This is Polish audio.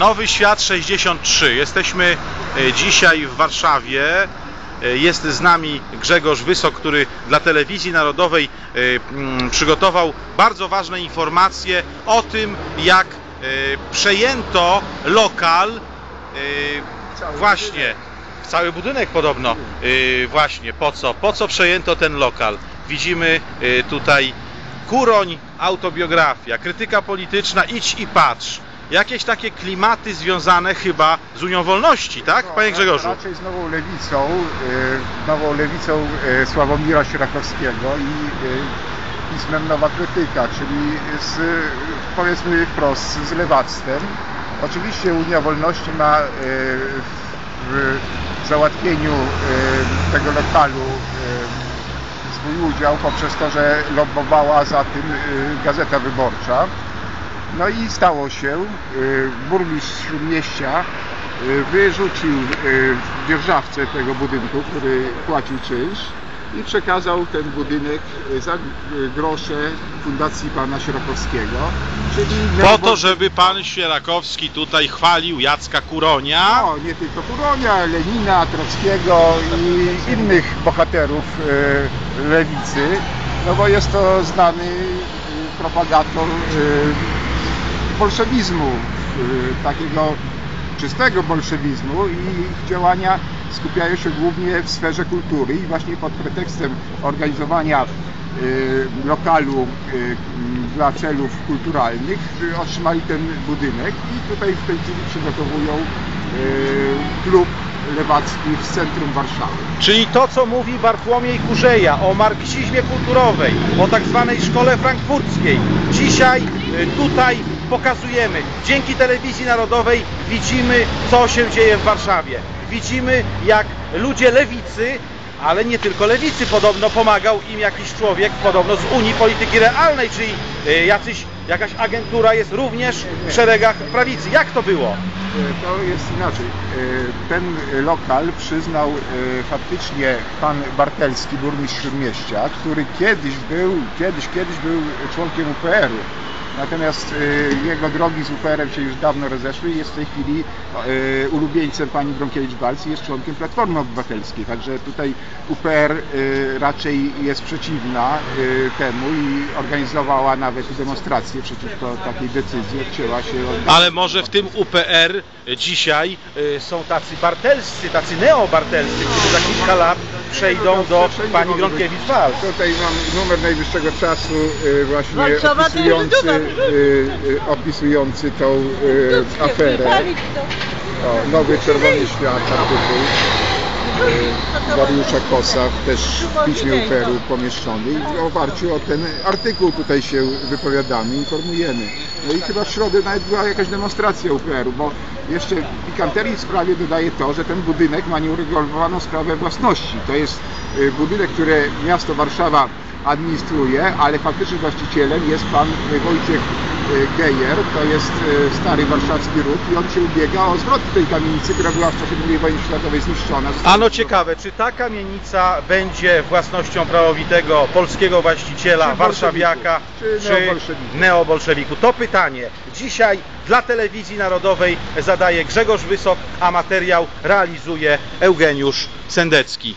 Nowy Świat 63. Jesteśmy e, dzisiaj w Warszawie. E, Jest z nami Grzegorz Wysok, który dla Telewizji Narodowej e, przygotował bardzo ważne informacje o tym, jak przejęto lokal właśnie cały budynek podobno właśnie po co po co przejęto ten lokal widzimy tutaj Kuroń, autobiografia, krytyka polityczna, idź i patrz. Jakieś takie klimaty związane chyba z Unią Wolności, tak, panie Grzegorzu? Raczej z nową lewicą, y, nową lewicą y, Sławomira Sierakowskiego i y, pismem Nowa Krytyka, czyli z, powiedzmy wprost z lewactwem. Oczywiście Unia Wolności ma w załatwieniu tego lokalu swój udział poprzez to, że lobbowała za tym Gazeta Wyborcza. No i stało się, y, burmistrz Śródmieścia y, wyrzucił y, dzierżawcę tego budynku, który płacił czynsz i przekazał ten budynek za grosze Fundacji Pana Sierakowskiego, czyli Po to, żeby pan Sierakowski tutaj chwalił Jacka Kuronia. no, nie tylko Kuronia, Lenina, Trockiego i innych bohaterów lewicy, no bo jest to znany propagator bolszewizmu, y, takiego czystego bolszewizmu i ich działania skupiają się głównie w sferze kultury i właśnie pod pretekstem organizowania y, lokalu y, dla celów kulturalnych otrzymali ten budynek i tutaj w tej chwili przygotowują klub lewacki w centrum Warszawy. Czyli to, co mówi Bartłomiej Kurzeja o marksizmie kulturowej, o tak zwanej szkole frankfurckiej. Dzisiaj tutaj pokazujemy. Dzięki telewizji narodowej widzimy, co się dzieje w Warszawie. Widzimy, jak ludzie lewicy, ale nie tylko lewicy, podobno pomagał im jakiś człowiek, podobno z Unii Polityki Realnej, czyli y, jacyś, jakaś agentura jest również w szeregach prawicy. Jak to było? E, To jest inaczej. E, Ten lokal przyznał faktycznie pan Bartelski, burmistrz Śródmieścia, który kiedyś był, kiedyś, kiedyś był członkiem UPR-u. Natomiast e, jego drogi z UPR-em się już dawno rozeszły i jest w tej chwili e, ulubieńcem pani Bronkiewicz-Walc i jest członkiem Platformy Obywatelskiej. Także tutaj UPR e, raczej jest przeciwna e, temu i organizowała nawet demonstrację przeciwko takiej decyzji. Odcięła się od Ale może w tym UPR dzisiaj y, są tacy bartelscy, tacy neobartelscy, którzy za kilka lat przejdą do pani. Gronkiewicz-Walc. Tutaj mam numer najwyższego czasu y, właśnie opisujący, y, y, opisujący tą y, aferę. O, nowy Czerwony Świat artykuł y, Dariusza Kosa też w piśmie UPR-u pomieszczony i w oparciu o ten artykuł tutaj się wypowiadamy, informujemy. No i chyba w środę nawet była jakaś demonstracja UPR-u, bo jeszcze pikanterii w sprawie dodaje to, że ten budynek ma nieuregulowaną sprawę własności. To jest y, budynek, który miasto Warszawa administruje, ale faktycznym właścicielem jest pan y, Wojciech y, Gejer, to jest y, stary warszawski ród i on się ubiega o zwrot tej kamienicy, która była w czasie II wojny światowej zniszczona. Ano ciekawe, czy ta kamienica będzie własnością prawowitego polskiego właściciela, Czy warszawiaka, czy neobolszewiku? neobolszewiku? To pytanie dzisiaj dla Telewizji Narodowej zadaje Grzegorz Wysok, a materiał realizuje Eugeniusz Sendecki.